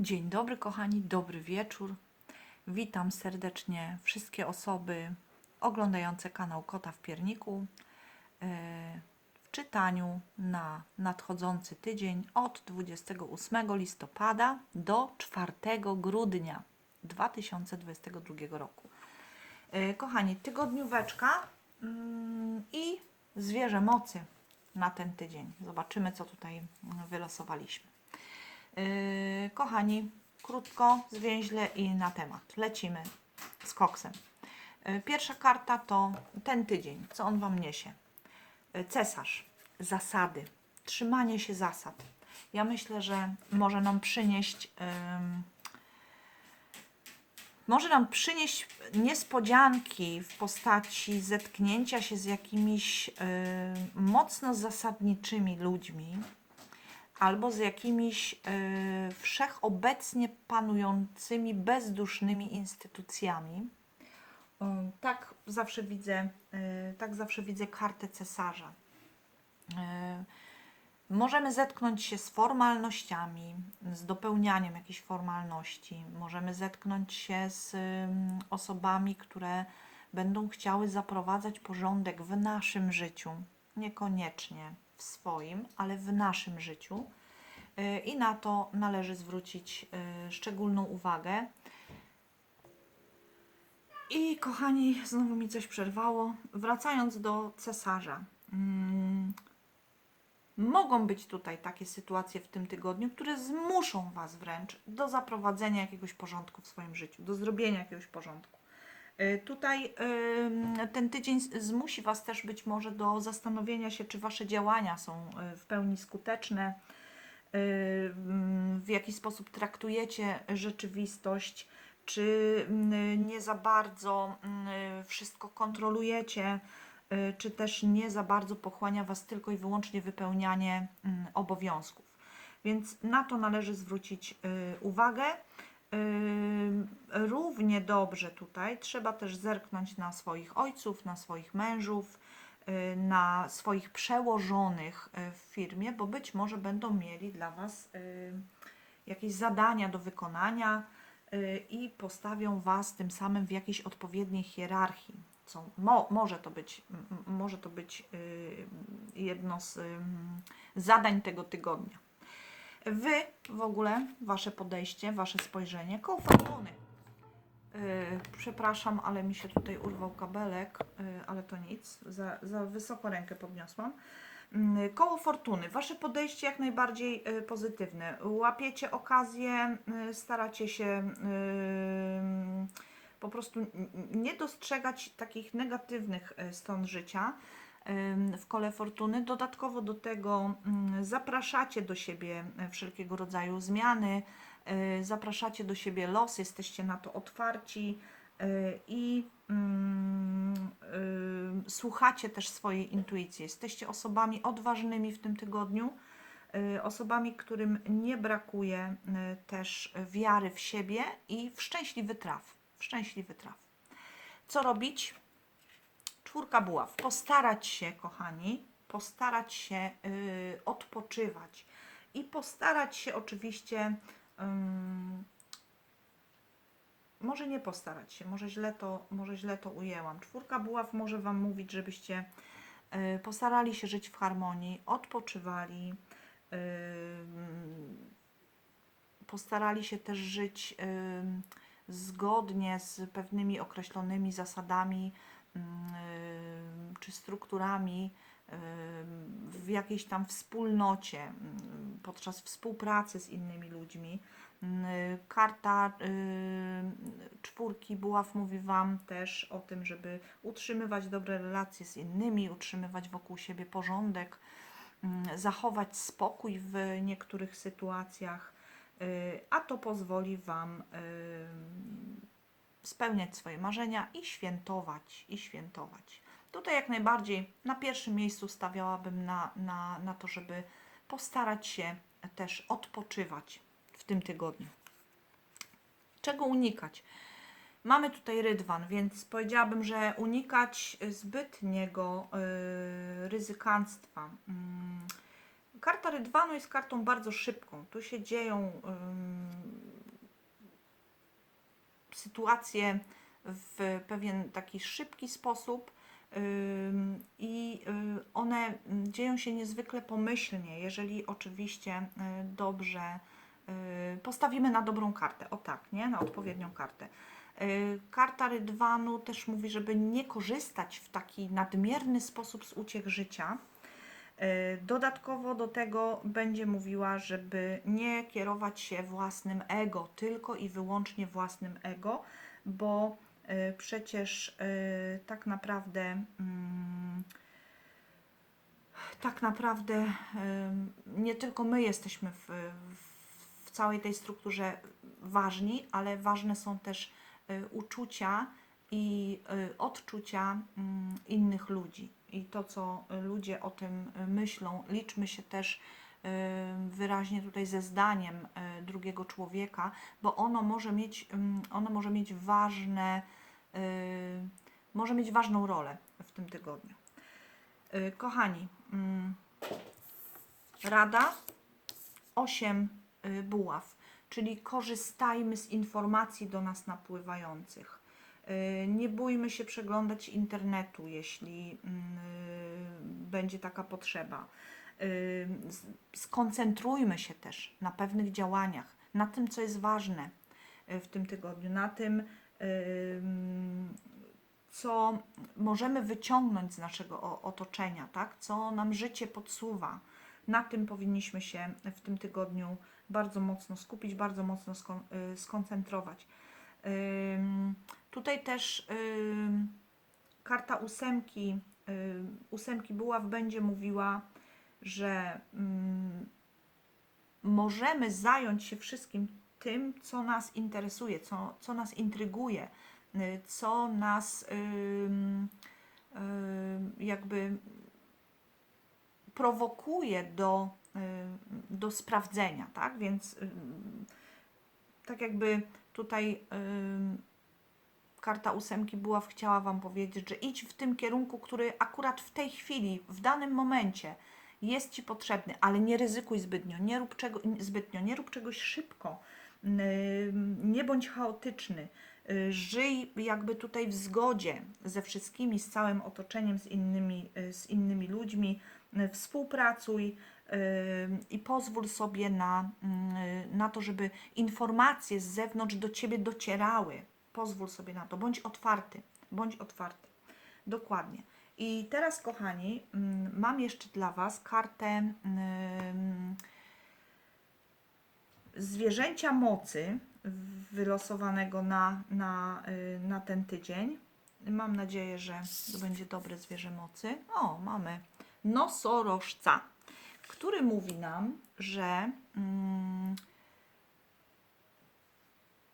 Dzień dobry, kochani, dobry wieczór. Witam serdecznie wszystkie osoby oglądające kanał Kota w Pierniku yy, w czytaniu na nadchodzący tydzień od 28 listopada do 4 grudnia 2022 roku. Yy, Kochani, tygodnióweczka mm, i zwierzę mocy na ten tydzień. Zobaczymy, co tutaj wylosowaliśmy. Yy, kochani, krótko, zwięźle i na temat. Lecimy z koksem. Yy, pierwsza karta to ten tydzień, co on Wam niesie. Yy, cesarz, zasady, trzymanie się zasad. Ja myślę, że może nam przynieść. ym, może nam przynieść niespodzianki w postaci zetknięcia się z jakimiś y, mocno zasadniczymi ludźmi, albo z jakimiś y, wszechobecnie panującymi, bezdusznymi instytucjami. Y, tak zawsze widzę, y, tak zawsze widzę kartę cesarza. Y, możemy zetknąć się z formalnościami, z dopełnianiem jakichś formalności. Możemy zetknąć się z ym, osobami, które będą chciały zaprowadzać porządek w naszym życiu, niekoniecznie w swoim, ale w naszym życiu. Y, I na to należy zwrócić y, szczególną uwagę. I kochani, znowu mi coś przerwało. Wracając do cesarza. Mm, Mogą być tutaj takie sytuacje w tym tygodniu, które zmuszą Was wręcz do zaprowadzenia jakiegoś porządku w swoim życiu, do zrobienia jakiegoś porządku. Y, Tutaj ten tydzień zmusi Was też być może do zastanowienia się, czy Wasze działania są w pełni skuteczne, w jaki sposób traktujecie rzeczywistość, czy mm, nie za bardzo mm, wszystko kontrolujecie, y, czy też nie za bardzo pochłania Was tylko i wyłącznie wypełnianie mm, obowiązków. Więc na to należy zwrócić y, uwagę. Ym, Równie dobrze tutaj trzeba też zerknąć na swoich ojców, na swoich mężów, y, na swoich przełożonych y, w firmie, bo być może będą mieli dla Was y, jakieś zadania do wykonania y, i postawią Was tym samym w jakiejś odpowiedniej hierarchii. Co mo, może to być, może to być y, jedno z ym, zadań tego tygodnia. Wy w ogóle, Wasze podejście, Wasze spojrzenie. Yy, przepraszam, ale mi się tutaj urwał kabelek, yy, ale to nic, za, za wysoko rękę podniosłam. Yy, koło fortuny, Wasze podejście jak najbardziej yy, pozytywne. Łapiecie okazję, staracie się po prostu nie dostrzegać takich negatywnych stron życia w kole fortuny. Dodatkowo do tego mm, zapraszacie do siebie e, wszelkiego rodzaju zmiany, y, zapraszacie do siebie los, jesteście na to otwarci y, i mm, słuchacie też swojej intuicji. Jesteście osobami odważnymi w tym tygodniu, osobami, którym nie brakuje też wiary w siebie i w szczęśliwy traf. W szczęśliwy traf. Co robić? Czwórka buław. Postarać się, kochani, postarać się y, odpoczywać i postarać się oczywiście, może nie postarać się, może źle, to, może źle to ujęłam. Czwórka buław może Wam mówić, żebyście y, postarali się żyć w harmonii, odpoczywali, postarali się też żyć zgodnie z pewnymi określonymi zasadami czy strukturami ym, w jakiejś tam wspólnocie, ym, podczas współpracy z innymi ludźmi. Karta czwórki buław mówi Wam też o tym, żeby utrzymywać dobre relacje z innymi, utrzymywać wokół siebie porządek, zachować spokój w niektórych sytuacjach, y, a to pozwoli Wam spełniać swoje marzenia i świętować, i świętować. Tutaj jak najbardziej na pierwszym miejscu stawiałabym na, na, na to, żeby postarać się też odpoczywać w tym tygodniu. Czego unikać? Mamy tutaj rydwan, więc powiedziałabym, że unikać zbytniego yy, ryzykanstwa. Mm, Karta rydwanu jest kartą bardzo szybką. Tu się dzieją ym, sytuacje w pewien taki szybki sposób i y, one dzieją się niezwykle pomyślnie, jeżeli oczywiście y, dobrze y, postawimy na dobrą kartę, o tak, nie? Na odpowiednią kartę. Karta Rydwanu też mówi, żeby nie korzystać w taki nadmierny sposób z uciech życia. Y, Dodatkowo do tego będzie mówiła, żeby nie kierować się własnym ego, tylko i wyłącznie własnym ego, bo y, przecież y, tak naprawdę mm, tak naprawdę nie tylko my jesteśmy w, w całej tej strukturze ważni, ale ważne są też uczucia i y, odczucia mm, innych ludzi. I to, co ludzie o tym y, myślą, liczmy się też y, wyraźnie tutaj ze zdaniem drugiego człowieka, bo ono może mieć, ym, ono może mieć ważne, może mieć ważną rolę w tym tygodniu. Kochani, mm, rada 8 y, buław, czyli korzystajmy z informacji do nas napływających. Y, Nie bójmy się przeglądać internetu, jeśli mm, y, będzie taka potrzeba. Y, Skoncentrujmy się też na pewnych działaniach, na tym, co jest ważne w tym tygodniu, na tym, ym, co możemy wyciągnąć z naszego otoczenia, tak? co nam życie podsuwa. Na tym powinniśmy się w tym tygodniu bardzo mocno skupić, bardzo mocno skon- skoncentrować. Tutaj też karta ósemki, ym, ósemki buław będzie mówiła, że możemy zająć się wszystkim tym, co nas interesuje, co, co nas intryguje, y, co nas jakby prowokuje do, do sprawdzenia, tak? Więc tak jakby tutaj karta ósemki buław chciała Wam powiedzieć, że idź w tym kierunku, który akurat w tej chwili, w danym momencie jest Ci potrzebny, ale nie ryzykuj zbytnio, nie rób, czego, zbytnio, nie rób czegoś szybko, Ym, nie bądź chaotyczny, Y, żyj jakby tutaj w zgodzie ze wszystkimi, z całym otoczeniem, z innymi, y, z innymi ludźmi, Y, współpracuj y, i pozwól sobie na, y, na to, żeby informacje z zewnątrz do Ciebie docierały. Pozwól sobie na to, bądź otwarty, bądź otwarty. Dokładnie. I teraz, kochani, mm, mam jeszcze dla Was kartę ym, zwierzęcia mocy wylosowanego na, na, y, na ten tydzień. Mam nadzieję, że to będzie dobre zwierzę mocy. O, mamy nosorożca, który mówi nam, że mm,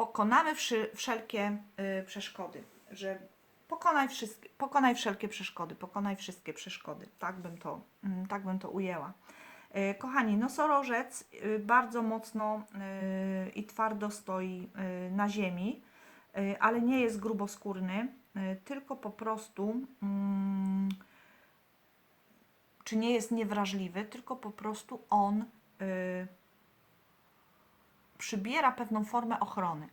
pokonamy wszelkie y, przeszkody, że pokonaj, wszystkie, pokonaj wszelkie przeszkody, pokonaj wszystkie przeszkody. Tak bym to, mm, tak bym to ujęła. E, Kochani, nosorożec y, bardzo mocno y, i twardo stoi y, na ziemi, y, ale nie jest gruboskórny, y, tylko po prostu, mm, czy nie jest niewrażliwy, tylko po prostu on y, przybiera pewną formę ochrony.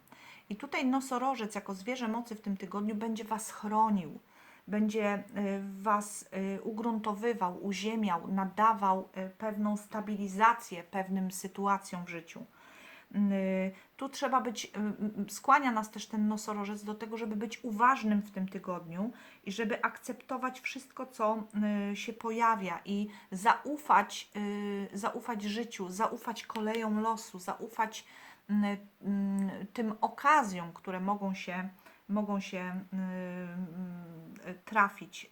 I tutaj nosorożec jako zwierzę mocy w tym tygodniu będzie Was chronił, będzie y, Was y, ugruntowywał, uziemiał, nadawał y, pewną stabilizację pewnym sytuacjom w życiu. Y, Tu trzeba być, y, y, skłania nas też ten nosorożec do tego, żeby być uważnym w tym tygodniu i żeby akceptować wszystko, co się pojawia i zaufać, zaufać życiu, zaufać kolejom losu, zaufać tym okazjom, które mogą się, mogą się trafić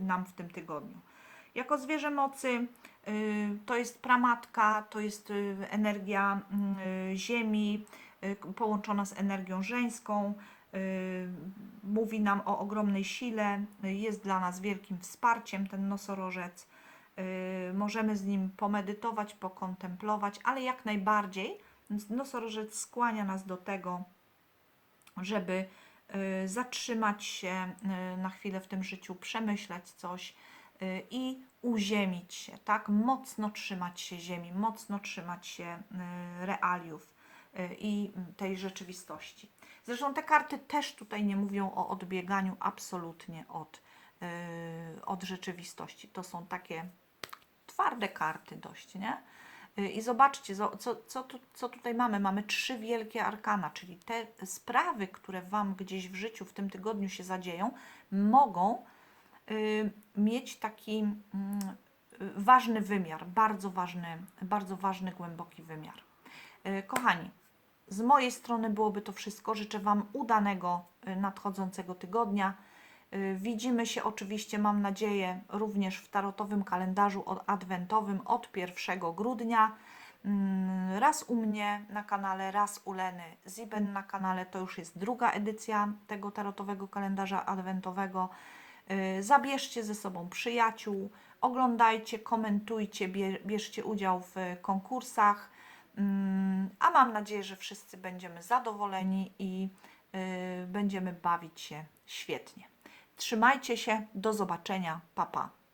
nam w tym tygodniu. Jako zwierzę mocy y, to jest pramatka, to jest y, energia y, ziemi połączona z energią żeńską. Mówi nam o ogromnej sile, jest dla nas wielkim wsparciem ten nosorożec. Możemy z nim pomedytować, pokontemplować, ale jak najbardziej nosorożec skłania nas do tego, żeby zatrzymać się na chwilę w tym życiu, przemyśleć coś i uziemić się, tak? Mocno trzymać się ziemi, mocno trzymać się y, realiów. y, i tej rzeczywistości. Zresztą te karty też tutaj nie mówią o odbieganiu absolutnie od, y, od rzeczywistości. To są takie twarde karty dość, nie? Y, I zobaczcie, zo- co, co, tu, co tutaj mamy. Mamy trzy wielkie arkana, czyli te sprawy, które Wam gdzieś w życiu w tym tygodniu się zadzieją, mogą y, mieć taki mm, y, ważny wymiar, bardzo ważny, bardzo ważny, głęboki wymiar. Y, Kochani, z mojej strony byłoby to wszystko. Życzę Wam udanego y, nadchodzącego tygodnia. Y, Widzimy się oczywiście, mam nadzieję, również w tarotowym kalendarzu adwentowym od 1 grudnia. Mm, Raz u mnie na kanale, raz u Leny Ziben na kanale. To już jest druga edycja tego tarotowego kalendarza adwentowego. Y, Zabierzcie ze sobą przyjaciół, oglądajcie, komentujcie, bie- bierzcie udział w konkursach. Mm, A mam nadzieję, że wszyscy będziemy zadowoleni i y, będziemy bawić się świetnie. Trzymajcie się, do zobaczenia, papa. Pa.